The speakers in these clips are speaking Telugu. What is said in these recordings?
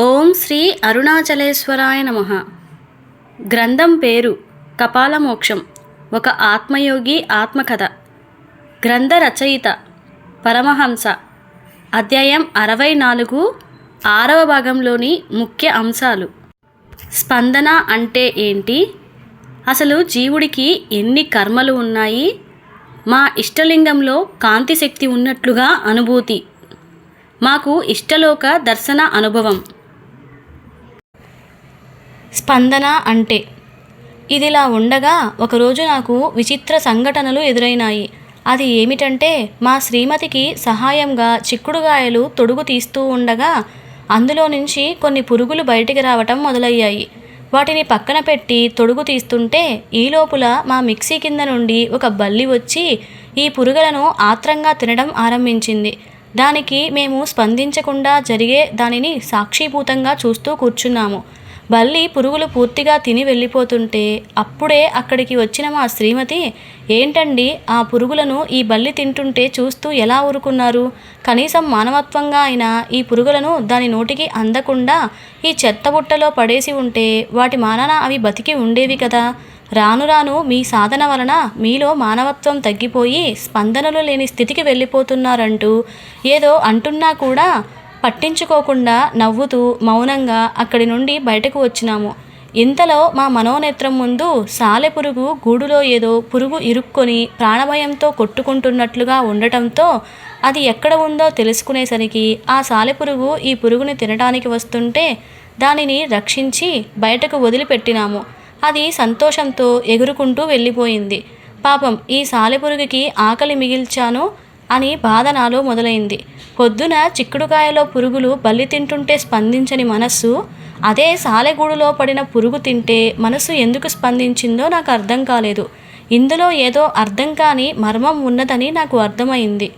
ఓం శ్రీ అరుణాచలేశ్వరాయ నమ. గ్రంథం పేరు కపాలమోక్షం ఒక ఆత్మయోగి ఆత్మకథ. గ్రంథ రచయిత పరమహంస. అధ్యాయం అరవై నాలుగు ఆరవ భాగంలోని ముఖ్య అంశాలు. స్పందన అంటే ఏంటి? అసలు జీవుడికి ఎన్ని కర్మలు ఉన్నాయి? మా ఇష్టలింగంలో కాంతి శక్తి ఉన్నట్లుగా అనుభూతి. మాకు ఇష్టలోక దర్శన అనుభవం. స్పందన అంటే. ఇదిలా ఉండగా ఒకరోజు నాకు విచిత్ర సంఘటనలు ఎదురైనాయి. అది ఏమిటంటే మా శ్రీమతికి సహాయంగా చిక్కుడుగాయలు తొడుగు తీస్తూ ఉండగా అందులో నుంచి కొన్ని పురుగులు బయటికి రావటం మొదలయ్యాయి. వాటిని పక్కన పెట్టి తొడుగు తీస్తుంటే ఈ లోపల మా మిక్సీ కింద నుండి ఒక బల్లి వచ్చి ఈ పురుగులను ఆత్రంగా తినడం ఆరంభించింది. దానికి మేము స్పందించకుండా జరిగే దానిని సాక్షిభూతంగా చూస్తూ కూర్చున్నాము. బల్లి పురుగులు పూర్తిగా తిని వెళ్ళిపోతుంటే అప్పుడే అక్కడికి వచ్చిన మా శ్రీమతి ఏంటండి ఆ పురుగులను ఈ బల్లి తింటుంటే చూస్తూ ఎలా ఊరుకున్నారు? కనీసం మానవత్వంగా అయినా ఈ పురుగులను దాని నోటికి అందకుండా ఈ చెత్త బుట్టలో పడేసి ఉంటే వాటి మానాన అవి బతికి ఉండేవి కదా. రాను రాను మీ సాధన వలన మీలో మానవత్వం తగ్గిపోయి స్పందనలు లేని స్థితికి వెళ్ళిపోతున్నారంటూ ఏదో అంటున్నా కూడా పట్టించుకోకుండా నవ్వుతూ మౌనంగా అక్కడి నుండి బయటకు వచ్చినాము. ఇంతలో మా మనోనేత్రం ముందు సాలెపురుగు గూడులో ఏదో పురుగు ఇరుక్కొని ప్రాణభయంతో కొట్టుకుంటున్నట్లుగా ఉండటంతో అది ఎక్కడ ఉందో తెలుసుకునేసరికి ఆ సాలెపురుగు ఈ పురుగుని తినడానికి వస్తుంటే దానిని రక్షించి బయటకు వదిలిపెట్టినాము. అది సంతోషంతో ఎగురుకుంటూ వెళ్ళిపోయింది. పాపం ఈ సాలెపురుగుకి ఆకలి మిగిల్చాను. అని బాధ నాలో మొదలైంది. పొద్దున చిక్కుడుకాయలో పురుగులు బల్లి తింటుంటే స్పందించని మనస్సు అదే సాలెగూడులో పడిన పురుగు తింటే మనసు ఎందుకు స్పందించిందో నాకు అర్థం కాలేదు. ఇందులో ఏదో అర్థం కాని మర్మం ఉన్నదని నాకు అర్థమైంది.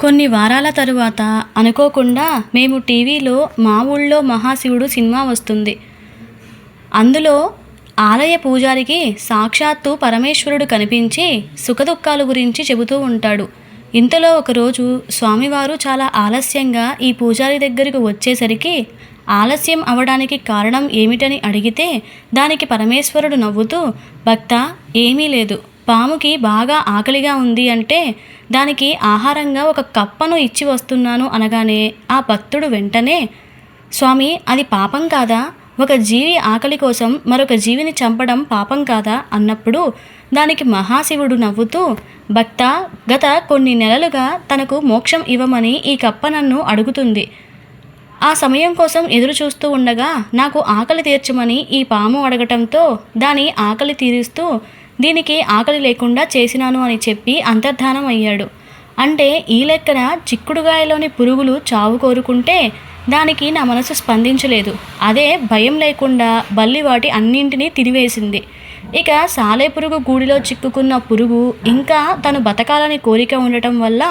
కొన్ని వారాల తరువాత అనుకోకుండా మేము టీవీలో మా ఊళ్ళో మహాశివుడు సినిమా వస్తుంది. అందులో ఆలయ పూజారికి సాక్షాత్తు పరమేశ్వరుడు కనిపించి సుఖదుఖాల గురించి చెబుతూ ఉంటాడు. ఇంతలో ఒకరోజు స్వామివారు చాలా ఆలస్యంగా ఈ పూజారి దగ్గరకు వచ్చేసరికి ఆలస్యం అవడానికి కారణం ఏమిటని అడిగితే దానికి పరమేశ్వరుడు నవ్వుతూ భక్త ఏమీ లేదు. పాముకి బాగా ఆకలిగా ఉంది అంటే దానికి ఆహారంగా ఒక కప్పను ఇచ్చి వస్తున్నాను అనగానే ఆ భక్తుడు వెంటనే స్వామి అది పాపం కాదా? ఒక జీవి ఆకలి కోసం మరొక జీవిని చంపడం పాపం కాదా అన్నప్పుడు దానికి మహాశివుడు నవ్వుతూ భక్త గత కొన్ని నెలలుగా తనకు మోక్షం ఇవ్వమని ఈ కప్ప నన్ను అడుగుతుంది. ఆ సమయం కోసం ఎదురు చూస్తూ ఉండగా నాకు ఆకలి తీర్చమని ఈ పాము అడగటంతో దాని ఆకలి తీరుస్తూ దీనికి ఆకలి లేకుండా చేసినాను అని చెప్పి అంతర్ధానం అయ్యాడు అంటే ఈ లెక్కన చిక్కుడుగాయలోని పురుగులు చావు కోరుకుంటే దానికి నా మనసు స్పందించలేదు. అదే భయం లేకుండా బల్లి వాటి అన్నింటినీ తినివేసింది ఇక సాలెపురుగు గూడిలో చిక్కుకున్న పురుగు ఇంకా తను బతకాలని కోరిక ఉండటం వల్ల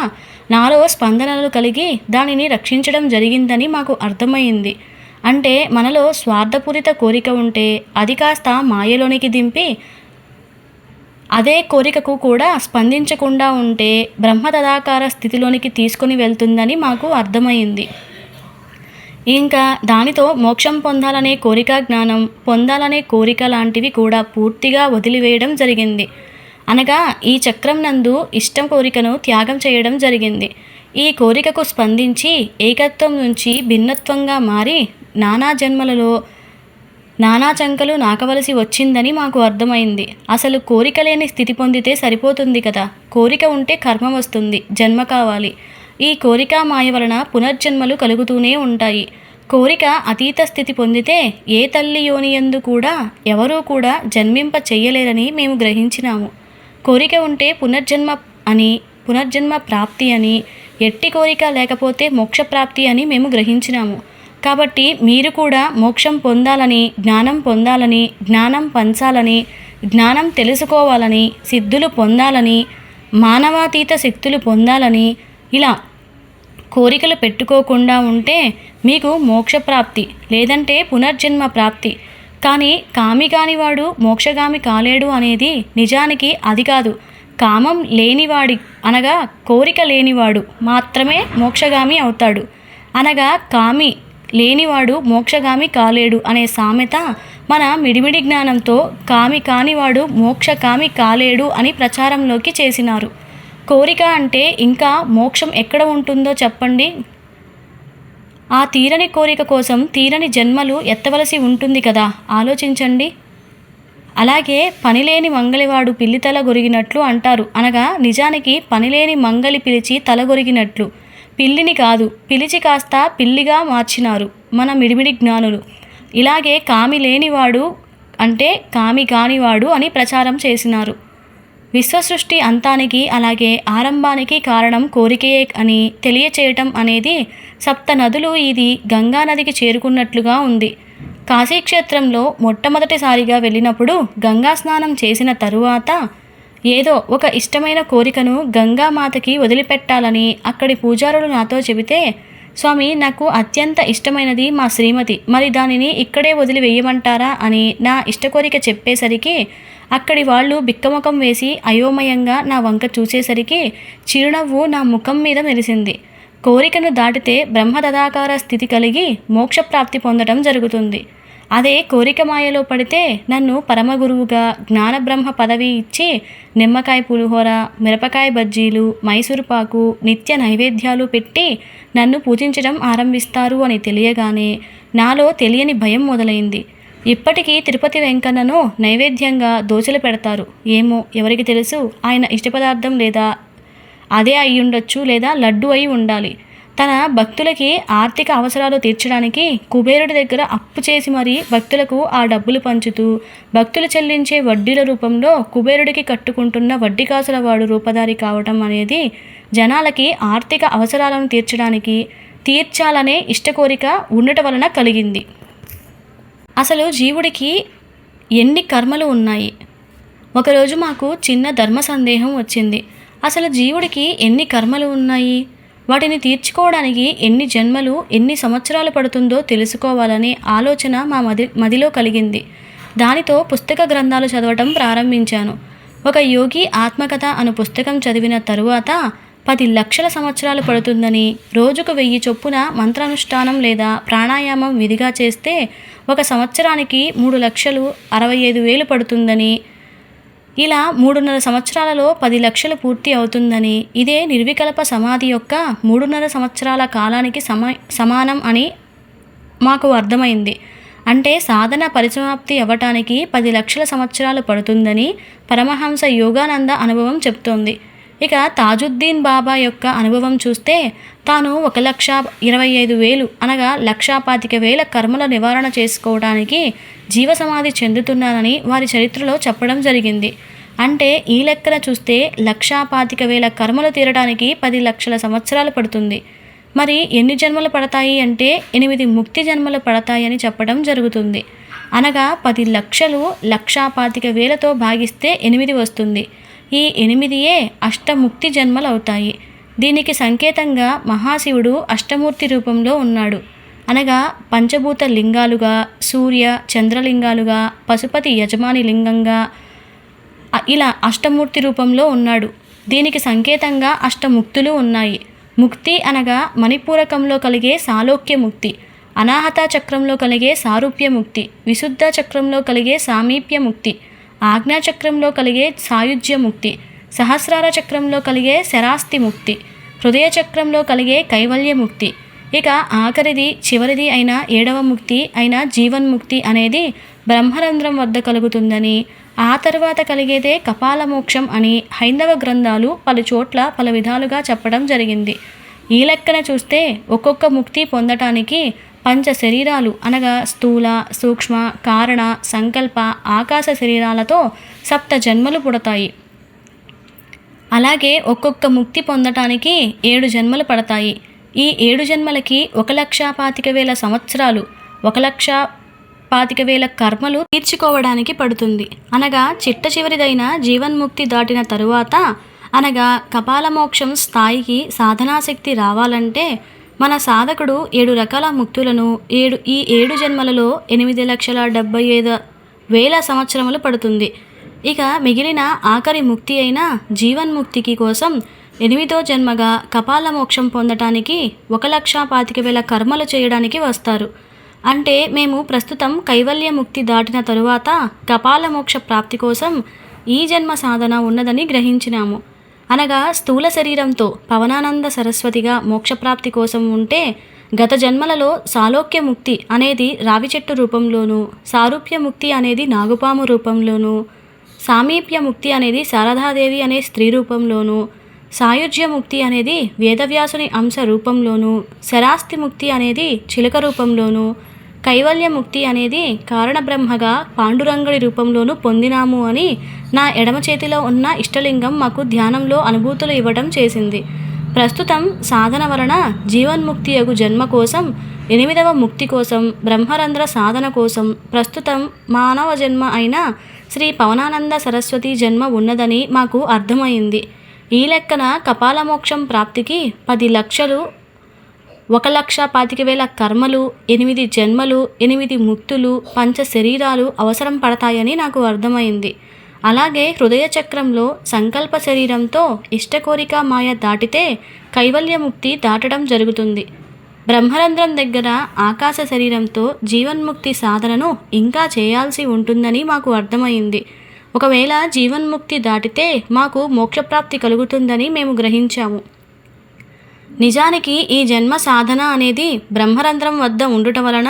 నాలో స్పందనలు కలిగి దానిని రక్షించడం జరిగిందని మాకు అర్థమైంది. అంటే మనలో స్వార్థపూరిత కోరిక ఉంటే అది కాస్త మాయలోనికి దింపి అదే కోరికకు కూడా స్పందించకుండా ఉంటే బ్రహ్మ తదాకార స్థితిలోనికి తీసుకుని వెళ్తుందని మాకు అర్థమైంది. ఇంకా దానితో మోక్షం పొందాలనే కోరిక జ్ఞానం పొందాలనే కోరిక లాంటివి కూడా పూర్తిగా వదిలివేయడం జరిగింది. అనగా ఈ చక్రం నందు ఇష్టం కోరికను త్యాగం చేయడం జరిగింది. ఈ కోరికకు స్పందించి ఏకత్వం నుంచి భిన్నత్వంగా మారి నానా జన్మలలో నానా చంకలు నాకవలసి వచ్చిందని మాకు అర్థమైంది. అసలు కోరిక లేని స్థితి పొందితే సరిపోతుంది కదా? కోరిక ఉంటే కర్మ వస్తుంది జన్మ కావాలి. ఈ కోరిక మాయ వలన పునర్జన్మలు కలుగుతూనే ఉంటాయి. కోరిక అతీత స్థితి పొందితే ఏ తల్లి యోనియందు కూడా ఎవరూ కూడా జన్మింప చెయ్యలేరని మేము గ్రహించినాము. కోరిక ఉంటే పునర్జన్మ అని పునర్జన్మ ప్రాప్తి అని ఎట్టి కోరిక లేకపోతే మోక్షప్రాప్తి అని మేము గ్రహించినాము. కాబట్టి మీరు కూడా మోక్షం పొందాలని జ్ఞానం పొందాలని జ్ఞానం పంచాలని జ్ఞానం తెలుసుకోవాలని సిద్ధులు పొందాలని మానవాతీత శక్తులు పొందాలని ఇలా కోరికలు పెట్టుకోకుండా ఉంటే మీకు మోక్షప్రాప్తి లేదంటే పునర్జన్మ ప్రాప్తి. కానీ కామి కానివాడు మోక్షగామి కాలేడు అనేది నిజానికి అది కాదు. కామం లేనివాడి అనగా కోరిక లేనివాడు మాత్రమే మోక్షగామి అవుతాడు. అనగా కామి లేనివాడు మోక్షగామి కాలేడు అనే సామెత మన మిడిమిడి జ్ఞానంతో కామి కానివాడు మోక్షకామి కాలేడు అని ప్రచారంలోకి చేసినారు. కోరిక అంటే ఇంకా మోక్షం ఎక్కడ ఉంటుందో చెప్పండి. ఆ తీరని కోరిక కోసం తీరని జన్మలు ఎత్తవలసి ఉంటుంది కదా ఆలోచించండి. అలాగే పనిలేని మంగలివాడు పిల్లి తల గొరిగినట్లు అంటారు. అనగా నిజానికి పనిలేని మంగలి పిలిచి తల గొరిగినట్లు. పిల్లిని కాదు పిలిచి కాస్త పిల్లిగా మార్చినారు మన మిడిమిడి జ్ఞానులు. ఇలాగే కామి లేనివాడు అంటే కామి కానివాడు అని ప్రచారం చేసినారు. విశ్వసృష్టి అంతానికి అలాగే ఆరంభానికి కారణం కోరికయే అని తెలియచేయటం అనేది సప్త నదులు ఇది గంగా నదికి చేరుకున్నట్లుగా ఉంది. కాశీక్షేత్రంలో మొట్టమొదటిసారిగా వెళ్ళినప్పుడు గంగా స్నానం చేసిన తరువాత ఏదో ఒక ఇష్టమైన కోరికను గంగామాతకి వదిలిపెట్టాలని అక్కడి పూజారులు నాతో చెబితే స్వామి నాకు అత్యంత ఇష్టమైనది మా శ్రీమతి. మరి దానిని ఇక్కడే వదిలి వేయమంటారా అని నా ఇష్ట కోరిక చెప్పేసరికి అక్కడి వాళ్ళు బిక్కముఖం వేసి అయోమయంగా నా వంక చూసేసరికి చిరునవ్వు నా ముఖం మీద మెరిసింది. కోరికను దాటితే బ్రహ్మదదాకార స్థితి కలిగి మోక్షప్రాప్తి పొందడం జరుగుతుంది. అదే కోరిక మాయలో పడితే నన్ను పరమగురువుగా జ్ఞానబ్రహ్మ పదవి ఇచ్చి నిమ్మకాయ పులిహోర మిరపకాయ బజ్జీలు మైసూరుపాకు నిత్య నైవేద్యాలు పెట్టి నన్ను పూజించడం ఆరంభిస్తారు అని తెలియగానే నాలో తెలియని భయం మొదలైంది. ఇప్పటికీ తిరుపతి వెంకన్నను నైవేద్యంగా దోశలు పెడతారు. ఏమో ఎవరికి తెలుసు ఆయన ఇష్టపదార్థం లేదా అదే అయి ఉండొచ్చు లేదా లడ్డు అయి ఉండాలి. తన భక్తులకి ఆర్థిక అవసరాలు తీర్చడానికి కుబేరుడి దగ్గర అప్పు చేసి మరీ భక్తులకు ఆ డబ్బులు పంచుతూ భక్తులు చెల్లించే వడ్డీల రూపంలో కుబేరుడికి కట్టుకుంటున్న వడ్డీ కాసుల వాడు రూపధారి కావటం అనేది జనాలకి ఆర్థిక అవసరాలను తీర్చడానికి తీర్చాలనే ఇష్ట కోరిక ఉండటం వలన కలిగింది. అసలు జీవుడికి ఎన్ని కర్మలు ఉన్నాయి? ఒకరోజు మాకు చిన్న ధర్మ సందేహం వచ్చింది. అసలు జీవుడికి ఎన్ని కర్మలు ఉన్నాయి? వాటిని తీర్చుకోవడానికి ఎన్ని జన్మలు ఎన్ని సంవత్సరాలు పడుతుందో తెలుసుకోవాలనే ఆలోచన మా మది మదిలో కలిగింది. దానితో పుస్తక గ్రంథాలు చదవటం ప్రారంభించాను. ఒక యోగి ఆత్మకథ అను పుస్తకం చదివిన తరువాత పది లక్షల సంవత్సరాలు పడుతుందని రోజుకు వెయ్యి చొప్పున మంత్రానుష్ఠానం లేదా ప్రాణాయామం విధిగా చేస్తే ఒక సంవత్సరానికి మూడు లక్షలు అరవై ఐదు వేలు పడుతుందని ఇలా మూడున్నర సంవత్సరాలలో పది లక్షలు పూర్తి అవుతుందని ఇదే నిర్వికల్ప సమాధి యొక్క మూడున్నర సంవత్సరాల కాలానికి సమా సమానం అని మాకు అర్థమైంది. అంటే సాధన పరిసమాప్తి అవ్వటానికి పది లక్షల సంవత్సరాలు పడుతుందని పరమహంస యోగానంద అనుభవం చెప్తోంది. ఇక తాజుద్దీన్ బాబా యొక్క అనుభవం చూస్తే తాను ఒక లక్ష ఇరవై ఐదు వేలు అనగా లక్షా పాతిక వేల కర్మల నివారణ చేసుకోవడానికి జీవసమాధి చెందుతున్నానని వారి చరిత్రలో చెప్పడం జరిగింది. అంటే ఈ లెక్కన చూస్తే లక్షా పాతిక వేల కర్మలు తీరడానికి పది లక్షల సంవత్సరాలు పడుతుంది. మరి ఎన్ని జన్మలు పడతాయి అంటే ఎనిమిది ముక్తి జన్మలు పడతాయని చెప్పడం జరుగుతుంది. అనగా పది లక్షలు లక్షా పాతిక వేలతో భాగిస్తే ఎనిమిది వస్తుంది. ఈ ఎనిమిదియే అష్టముక్తి జన్మలు అవుతాయి దీనికి సంకేతంగా మహాశివుడు అష్టమూర్తి రూపంలో ఉన్నాడు. అనగా పంచభూత లింగాలుగా సూర్య చంద్రలింగాలుగా పశుపతి యజమాని లింగంగా ఇలా అష్టమూర్తి రూపంలో ఉన్నాడు. దీనికి సంకేతంగా అష్టముక్తులు ఉన్నాయి. ముక్తి అనగా మణిపూరకంలో కలిగే సాలోక్య ముక్తి అనాహత చక్రంలో కలిగే సారూప్య ముక్తి విశుద్ధ చక్రంలో కలిగే సామీప్య ముక్తి ఆజ్ఞాచక్రంలో కలిగే సాయుధ్య ముక్తి సహస్రార చక్రంలో కలిగే శరాస్తి ముక్తి హృదయ చక్రంలో కలిగే కైవల్య ముక్తి ఇక ఆఖరిది చివరిది అయిన ఏడవ ముక్తి అయిన జీవన్ముక్తి అనేది బ్రహ్మరంధ్రం వద్ద కలుగుతుందని ఆ తర్వాత కలిగేదే కపాల మోక్షం అని హైందవ గ్రంథాలు పలు చోట్ల పలు విధాలుగా చెప్పడం జరిగింది. ఈ లెక్కన చూస్తే ఒక్కొక్క ముక్తి పొందటానికి పంచ శరీరాలు అనగా స్థూల సూక్ష్మ కారణ సంకల్ప ఆకాశ శరీరాలతో సప్త జన్మలు పుడతాయి. అలాగే ఒక్కొక్క ముక్తి పొందటానికి ఏడు జన్మలు పడతాయి. ఈ ఏడు జన్మలకి ఒక లక్ష పాతిక వేల సంవత్సరాలు ఒక లక్ష పాతిక వేల కర్మలు తీర్చుకోవడానికి పడుతుంది. అనగా చిట్ట చివరిదైన జీవన్ముక్తి దాటిన తరువాత అనగా కపాలమోక్షం స్థాయికి సాధనాశక్తి రావాలంటే మన సాధకుడు ఏడు రకాల ముక్తులను ఏడు ఈ ఏడు జన్మలలో ఎనిమిది లక్షల డెబ్బై ఐదు వేల సంవత్సరములు పడుతుంది. ఇక మిగిలిన ఆఖరి ముక్తి అయిన జీవన్ముక్తికి కోసం ఎనిమిదో జన్మగా కపాల మోక్షం పొందటానికి ఒక లక్ష పాతిక వేల కర్మలు చేయడానికి వస్తారు. అంటే మేము ప్రస్తుతం కైవల్య ముక్తి దాటిన తరువాత కపాల మోక్ష ప్రాప్తి కోసం ఈ జన్మ సాధన ఉన్నదని గ్రహించినాము. అనగా స్థూల శరీరంతో పవనానంద సరస్వతిగా మోక్షప్రాప్తి కోసం ఉంటే గత జన్మలలో సాలోక్య ముక్తి అనేది రావి చెట్టు రూపంలోనూ సారూప్య ముక్తి అనేది నాగుపాము రూపంలోనూ సామీప్య ముక్తి అనేది శారదాదేవి అనే స్త్రీ రూపంలోనూ సాయుజ్య ముక్తి అనేది వేదవ్యాసుని అంశ రూపంలోనూ శరాస్తి ముక్తి అనేది చిలక రూపంలోనూ కైవల్య ముక్తి అనేది కారణబ్రహ్మగా పాండురంగడి రూపంలోనూ పొందినాము అని నా ఎడమ చేతిలో ఉన్న ఇష్టలింగం మాకు ధ్యానంలో అనుభూతులు ఇవ్వడం చేసింది. ప్రస్తుతం సాధన వలన జీవన్ముక్తి యగు జన్మ కోసం ఎనిమిదవ ముక్తి కోసం బ్రహ్మరంధ్ర సాధన కోసం ప్రస్తుతం మానవ జన్మ అయిన శ్రీ పవనానంద సరస్వతి జన్మ ఉన్నదని మాకు అర్థమైంది. ఈ లెక్కన కపాలమోక్షం ప్రాప్తికి పది లక్షలు ఒక లక్ష పాతిక వేల కర్మలు ఎనిమిది జన్మలు ఎనిమిది ముక్తులు పంచ శరీరాలు అవసరం పడతాయని నాకు అర్థమైంది. అలాగే హృదయ చక్రంలో సంకల్ప శరీరంతో ఇష్టకోరిక మాయ దాటితే కైవల్యముక్తి దాటడం జరుగుతుంది. బ్రహ్మరంధ్రం దగ్గర ఆకాశ శరీరంతో జీవన్ముక్తి సాధనను ఇంకా చేయాల్సి ఉంటుందని మాకు అర్థమైంది. ఒకవేళ జీవన్ముక్తి దాటితే మాకు మోక్షప్రాప్తి కలుగుతుందని మేము గ్రహించాము. నిజానికి ఈ జన్మ సాధన అనేది బ్రహ్మరంధ్రం వద్ద ఉండుట వలన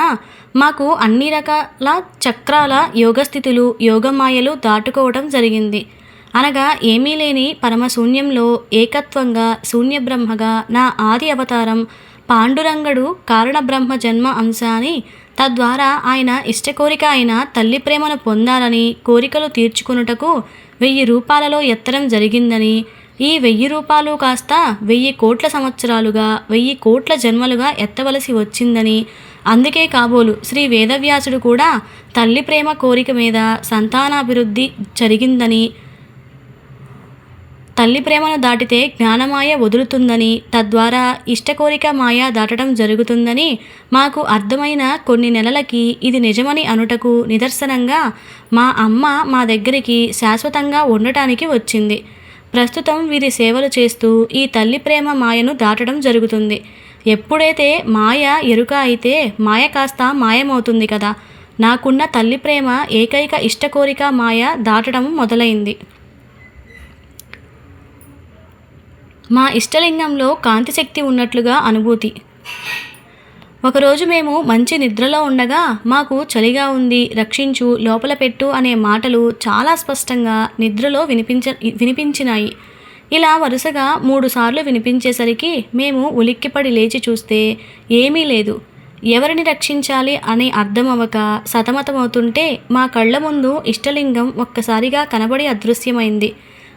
మాకు అన్ని రకాల చక్రాల యోగస్థితులు యోగమాయలు దాటుకోవటం జరిగింది. అనగా ఏమీ లేని పరమశూన్యంలో ఏకత్వంగా శూన్యబ్రహ్మగా నా ఆది అవతారం పాండురంగడు కారణబ్రహ్మ జన్మ అంశ అని తద్వారా ఆయన ఇష్టకోరిక అయిన తల్లి ప్రేమను పొందాలని కోరికలు తీర్చుకునుటకు వెయ్యి రూపాలలో ఎత్తడం జరిగిందని ఈ వెయ్యి రూపాయలు కాస్త వెయ్యి కోట్ల సంవత్సరాలుగా వెయ్యి కోట్ల జన్మలుగా ఎత్తవలసి వచ్చిందని. అందుకే కాబోలు శ్రీ వేదవ్యాసుడు కూడా తల్లి ప్రేమ కోరిక మీద సంతానాభివృద్ధి జరిగిందని. తల్లి ప్రేమను దాటితే జ్ఞానమాయ వదులుతుందని తద్వారా ఇష్టకోరిక మాయ దాటడం జరుగుతుందని మాకు అర్థమైన కొన్ని నెలలకి ఇది నిజమని అనుటకు నిదర్శనంగా మా అమ్మ మా దగ్గరికి శాశ్వతంగా ఉండటానికి వచ్చింది. ప్రస్తుతం వీరి సేవలు చేస్తూ ఈ తల్లి ప్రేమ మాయను దాటడం జరుగుతుంది. ఎప్పుడైతే మాయ ఎరుక అయితే మాయ కాస్త మాయమవుతుంది కదా నాకున్న తల్లి ప్రేమ ఏకైక ఇష్టకోరిక మాయ దాటడం మొదలైంది. మా ఇష్టలింగంలో కాంతిశక్తి ఉన్నట్లుగా అనుభూతి. ఒకరోజు మేము మంచి నిద్రలో ఉండగా మాకు చలిగా ఉంది రక్షించు లోపల పెట్టు అనే మాటలు చాలా స్పష్టంగా నిద్రలో వినిపించ వినిపించినాయి. ఇలా వరుసగా మూడుసార్లు వినిపించేసరికి మేము ఉలిక్కిపడి లేచి చూస్తే ఏమీ లేదు. ఎవరిని రక్షించాలి అని అర్థం అవ్వక సతమతమవుతుంటే మా కళ్ళ ముందు ఇష్టలింగం ఒక్కసారిగా కనబడి అదృశ్యమైంది.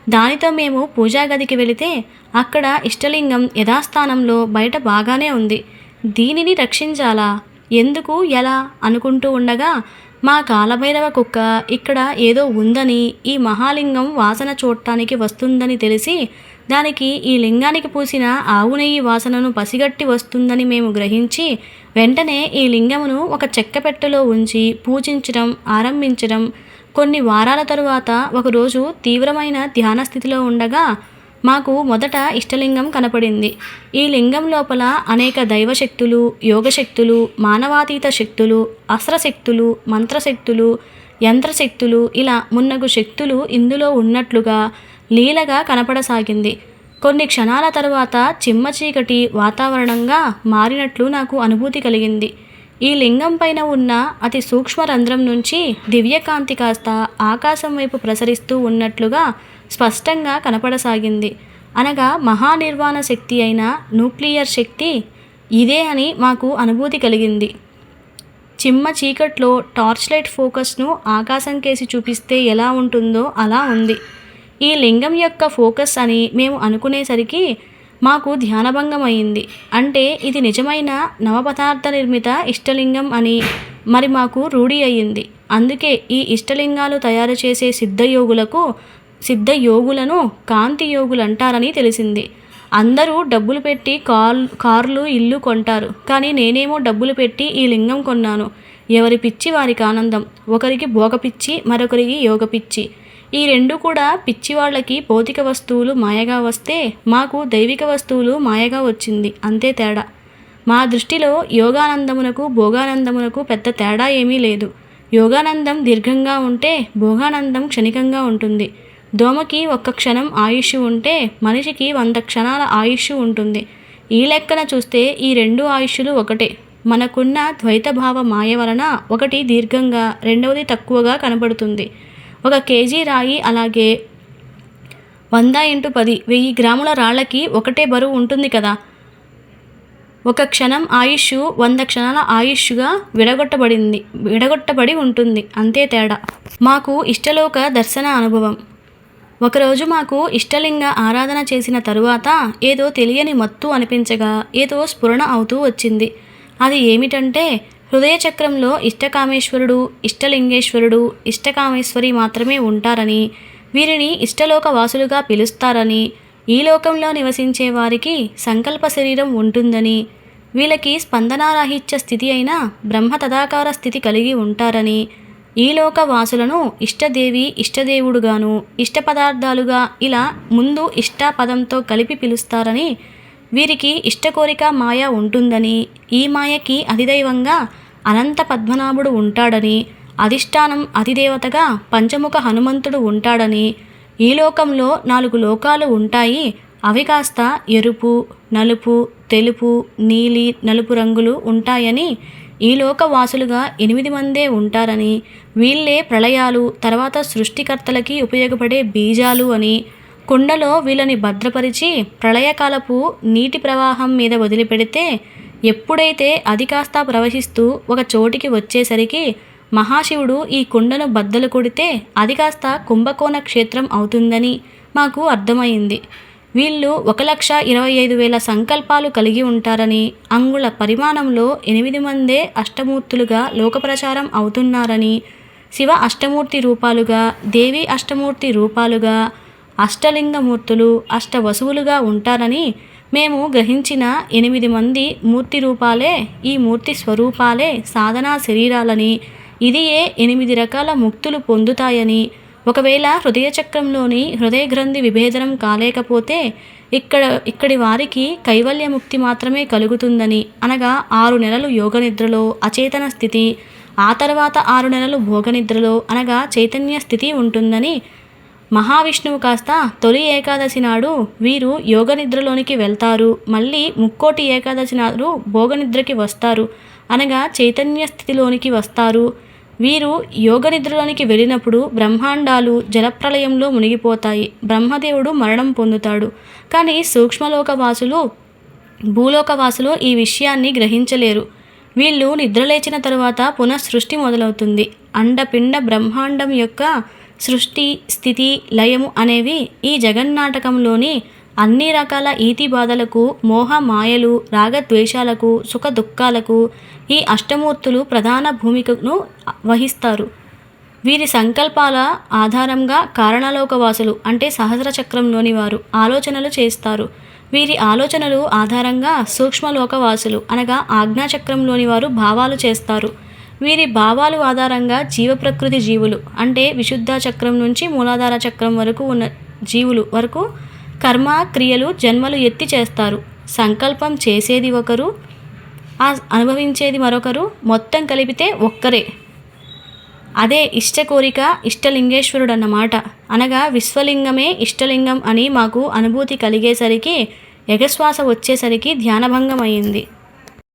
దానితో మేము పూజా గదికి వెళితే అక్కడ ఇష్టలింగం యథాస్థానంలో బయట బాగానే ఉంది. దీనిని రక్షించాలా? ఎందుకు ఎలా? అనుకుంటూ ఉండగా మా కాలభైరవ కుక్క ఇక్కడ ఏదో ఉందని ఈ మహాలింగం వాసన చూడటానికి వస్తుందని తెలిసి దానికి ఈ లింగానికి పూసిన ఆవు నెయ్యి వాసనను పసిగట్టి వస్తుందని మేము గ్రహించి వెంటనే ఈ లింగమును ఒక చెక్క పెట్టెలో ఉంచి పూజించడం ఆరంభించడం కొన్ని వారాల తరువాత ఒకరోజు తీవ్రమైన ధ్యాన స్థితిలో ఉండగా మాకు మొదట ఇష్టలింగం కనపడింది. ఈ లింగం లోపల అనేక దైవశక్తులు యోగశక్తులు మానవాతీత శక్తులు అస్త్రశక్తులు మంత్రశక్తులు యంత్రశక్తులు ఇలా మున్నగు శక్తులు ఇందులో ఉన్నట్లుగా లీలగా కనపడసాగింది. కొన్ని క్షణాల తరువాత చిమ్మ చీకటి వాతావరణంగా మారినట్లు నాకు అనుభూతి కలిగింది. ఈ లింగం పైన ఉన్న అతి సూక్ష్మ రంధ్రం నుంచి దివ్యకాంతి కాస్త ఆకాశం వైపు ప్రసరిస్తూ ఉన్నట్లుగా స్పష్టంగా కనపడసాగింది. అనగా మహానిర్వాణ శక్తి అయిన న్యూక్లియర్ శక్తి ఇదే అని మాకు అనుభూతి కలిగింది. చిమ్మ చీకట్లో టార్చ్ లైట్ ఫోకస్ను ఆకాశం కేసి చూపిస్తే ఎలా ఉంటుందో అలా ఉంది. ఈ లింగం యొక్క ఫోకస్ అని మేము అనుకునేసరికి మాకు ధ్యానభంగం అయింది అంటే ఇది నిజమైన నవపదార్థ నిర్మిత ఇష్టలింగం అని మరి మాకు రూఢి అయ్యింది. అందుకే ఈ ఇష్టలింగాలు తయారు చేసే సిద్ధయోగులకు సిద్ధ యోగులను కాంతి యోగులు అంటారని తెలిసింది. అందరూ డబ్బులు పెట్టి కార్ కార్లు ఇల్లు కొంటారు. కానీ నేనేమో డబ్బులు పెట్టి ఈ లింగం కొన్నాను. ఎవరి పిచ్చి వారికి ఆనందం. ఒకరికి భోగ పిచ్చి మరొకరికి యోగ పిచ్చి ఈ రెండు కూడా పిచ్చి వాళ్ళకి భౌతిక వస్తువులు మాయగా వస్తే మాకు దైవిక వస్తువులు మాయగా వచ్చింది. అంతే తేడా. మా దృష్టిలో యోగానందమునకు భోగానందమునకు పెద్ద తేడా ఏమీ లేదు. యోగానందం దీర్ఘంగా ఉంటే భోగానందం క్షణికంగా ఉంటుంది. దోమకి ఒక్క క్షణం ఆయుష్ ఉంటే మనిషికి వంద క్షణాల ఆయుష్ ఉంటుంది. ఈ లెక్కన చూస్తే ఈ రెండు ఆయుష్లు ఒకటే. మనకున్న ద్వైతభావ మాయ వలన ఒకటి దీర్ఘంగా రెండవది తక్కువగా కనబడుతుంది. ఒక కేజీ రాయి అలాగే వంద ఇంటూ పది వెయ్యి గ్రాముల రాళ్ళకి ఒకటే బరువు ఉంటుంది కదా. ఒక క్షణం ఆయుష్ వంద క్షణాల ఆయుష్గా విడగొట్టబడింది విడగొట్టబడి ఉంటుంది. అంతే తేడా. మాకు ఇష్టలోక దర్శన అనుభవం. ఒకరోజు మాకు ఇష్టలింగ ఆరాధన చేసిన తరువాత ఏదో తెలియని మత్తు అనిపించగా ఏదో స్ఫురణ అవుతూ వచ్చింది. అది ఏమిటంటే హృదయ చక్రంలో ఇష్టకామేశ్వరుడు ఇష్టలింగేశ్వరుడు ఇష్టకామేశ్వరి మాత్రమే ఉంటారని వీరిని ఇష్టలోక వాసులుగా పిలుస్తారని ఈ లోకంలో నివసించే వారికి సంకల్ప శరీరం ఉంటుందని వీళ్ళకి స్పందనారాహిత్య స్థితి అయిన బ్రహ్మ తదాకార స్థితి కలిగి ఉంటారని ఈ లోక వాసులను ఇష్టదేవి ఇష్టదేవుడుగాను ఇష్ట పదార్థాలుగా ఇలా ముందు ఇష్ట పదంతో కలిపి పిలుస్తారని వీరికి ఇష్టకోరిక మాయ ఉంటుందని ఈ మాయకి అధిదైవంగా అనంత పద్మనాభుడు ఉంటాడని అధిష్టానం అధిదేవతగా పంచముఖ హనుమంతుడు ఉంటాడని ఈ లోకంలో నాలుగు లోకాలు ఉంటాయి. అవి కాస్త ఎరుపు నలుపు తెలుపు నీలి నలుపు రంగులు ఉంటాయని ఈ లోకవాసులుగా ఎనిమిది మందే ఉంటారని వీళ్ళే ప్రళయాలు తర్వాత సృష్టికర్తలకి ఉపయోగపడే బీజాలు అని. కుండలో వీళ్ళని భద్రపరిచి ప్రళయకాలపు నీటి ప్రవాహం మీద వదిలిపెడితే ఎప్పుడైతే అది కాస్త ప్రవహిస్తూ ఒక చోటికి వచ్చేసరికి మహాశివుడు ఈ కుండను బద్దలు కొడితే అది కాస్త కుంభకోణ క్షేత్రం అవుతుందని మాకు అర్థమైంది. వీళ్ళు ఒక లక్ష ఇరవై ఐదు వేల సంకల్పాలు కలిగి ఉంటారని అంగుళ పరిమాణంలో ఎనిమిది మందే అష్టమూర్తులుగా లోకప్రచారం అవుతున్నారని శివ అష్టమూర్తి రూపాలుగా దేవి అష్టమూర్తి రూపాలుగా అష్టలింగమూర్తులు అష్టవసువులుగా ఉంటారని మేము గ్రహించిన ఎనిమిది మంది మూర్తి రూపాలే ఈ మూర్తి స్వరూపాలే సాధనా శరీరాలని. ఇది ఏ ఎనిమిది రకాల ముక్తులు పొందుతాయని ఒకవేళ హృదయ చక్రంలోని హృదయ గ్రంథి విభేదనం కాలేకపోతే ఇక్కడ ఇక్కడి వారికి కైవల్యముక్తి మాత్రమే కలుగుతుందని అనగా ఆరు నెలలు యోగనిద్రలో అచేతన స్థితి ఆ తర్వాత ఆరు నెలలు భోగనిద్రలో అనగా చైతన్య స్థితి ఉంటుందని మహావిష్ణువు కాస్త తొలి ఏకాదశి నాడు వీరు యోగనిద్రలోనికి వెళ్తారు. మళ్ళీ ముక్కోటి ఏకాదశి నాడు భోగనిద్రకి వస్తారు. అనగా చైతన్య స్థితిలోనికి వస్తారు. వీరు యోగనిద్రలోనికి వెళ్ళినప్పుడు బ్రహ్మాండాలు జలప్రలయంలో మునిగిపోతాయి. బ్రహ్మదేవుడు మరణం పొందుతాడు. కానీ సూక్ష్మలోకవాసులు భూలోకవాసులు ఈ విషయాన్ని గ్రహించలేరు. వీళ్ళు నిద్రలేచిన తరువాత పునః సృష్టి మొదలవుతుంది. అండపిండ బ్రహ్మాండం యొక్క సృష్టి స్థితి లయము అనేవి ఈ జగన్నాటకంలోని అన్ని రకాల ఈతి బాధలకు మోహ మాయలు రాగద్వేషాలకు సుఖ దుఃఖాలకు ఈ అష్టమూర్తులు ప్రధాన భూమికను వహిస్తారు. వీరి సంకల్పాల ఆధారంగా కారణలోకవాసులు అంటే సహస్ర చక్రంలోని వారు ఆలోచనలు చేస్తారు. వీరి ఆలోచనలు ఆధారంగా సూక్ష్మలోకవాసులు అనగా ఆజ్ఞాచక్రంలోని వారు భావాలు చేస్తారు. వీరి భావాలు ఆధారంగా జీవ ప్రకృతి జీవులు అంటే విశుద్ధ చక్రం నుంచి మూలాధార చక్రం వరకు ఉన్న జీవులు వరకు కర్మ క్రియలు జన్మలు ఎత్తి చేస్తారు. సంకల్పం చేసేది ఒకరు ఆ అనుభవించేది మరొకరు మొత్తం కలిపితే ఒక్కరే. అదే ఇష్ట కోరిక ఇష్టలింగేశ్వరుడు అన్నమాట అనగా విశ్వలింగమే ఇష్టలింగం అని మాకు అనుభూతి కలిగేసరికి ఎగశ్వాస వచ్చేసరికి ధ్యానభంగం అయింది